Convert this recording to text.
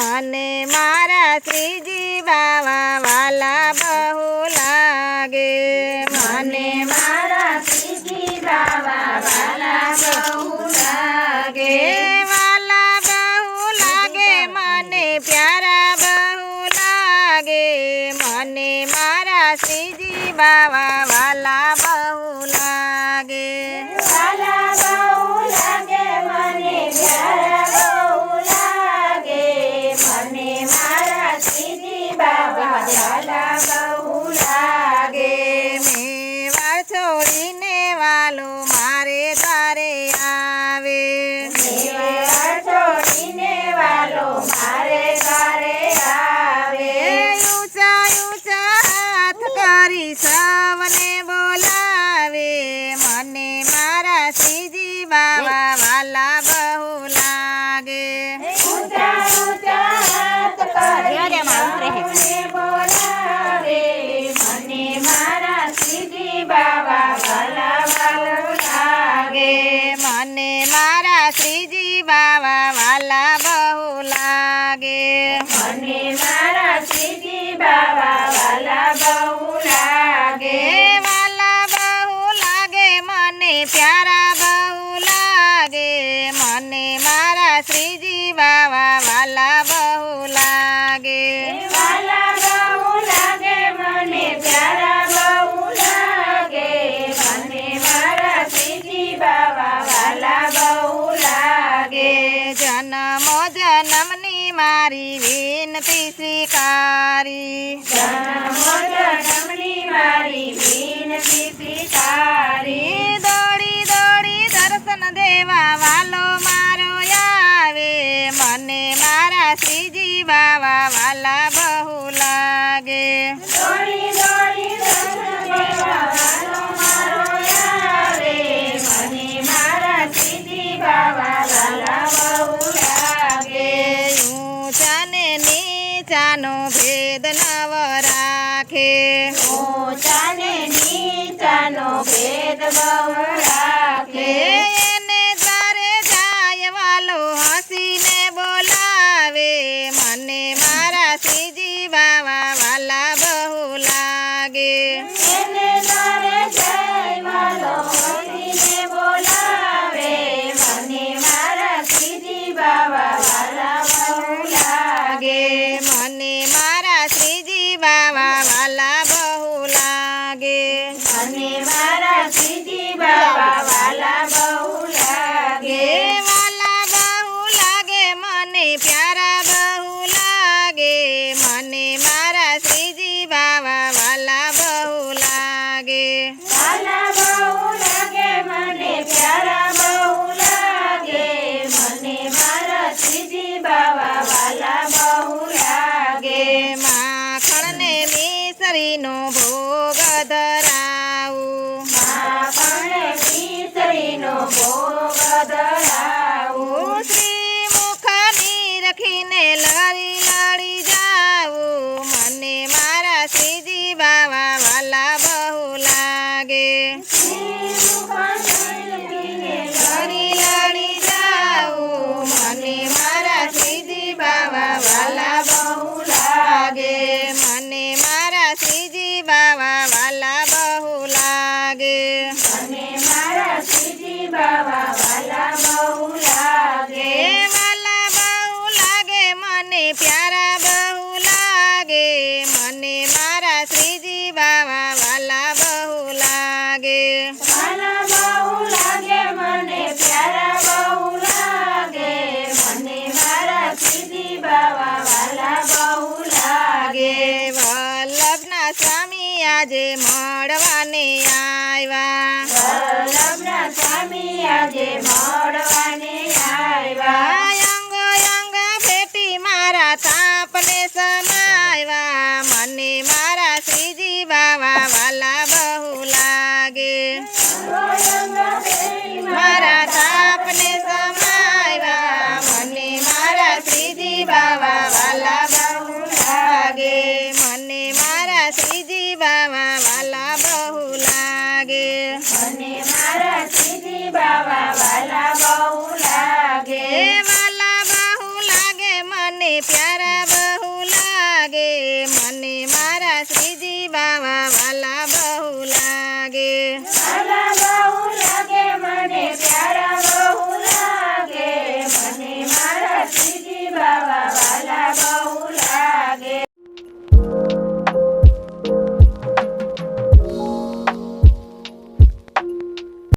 મને મારા શ્રીજી બાવા વાલા બહુ લાગે મને મારા શ્રીજી બાવા વાલા બહુ લાગે વાલા બહુ લાગે મને પ્યારા બહુ લાગે મને મારા શ્રીજી બાવા વાલા શ્રીજી સૌને બોલાવે મને મારા શ્રીજી બાવા વાલા બહુ લાગે. વાલા બહુ લાગે વાલા બહુ લાગે. મને મારી વિનતી સ્વીકારી. જન્મ મારી જીવા વાલા બહુલા. અને મારા સીધી બાબા વાલા બહુ. બદલાવું. રખીને લારી લાડી જાવું. મને મારા શ્રીજી બાવા બહુ લાગે. મને મારા શ્રીજી બાવા મને મારા શ્રીજી બાવા બહુ લાગે. બાવા બહુ લાગે મને પ્યારા બહુ લાગે. Grande Mar.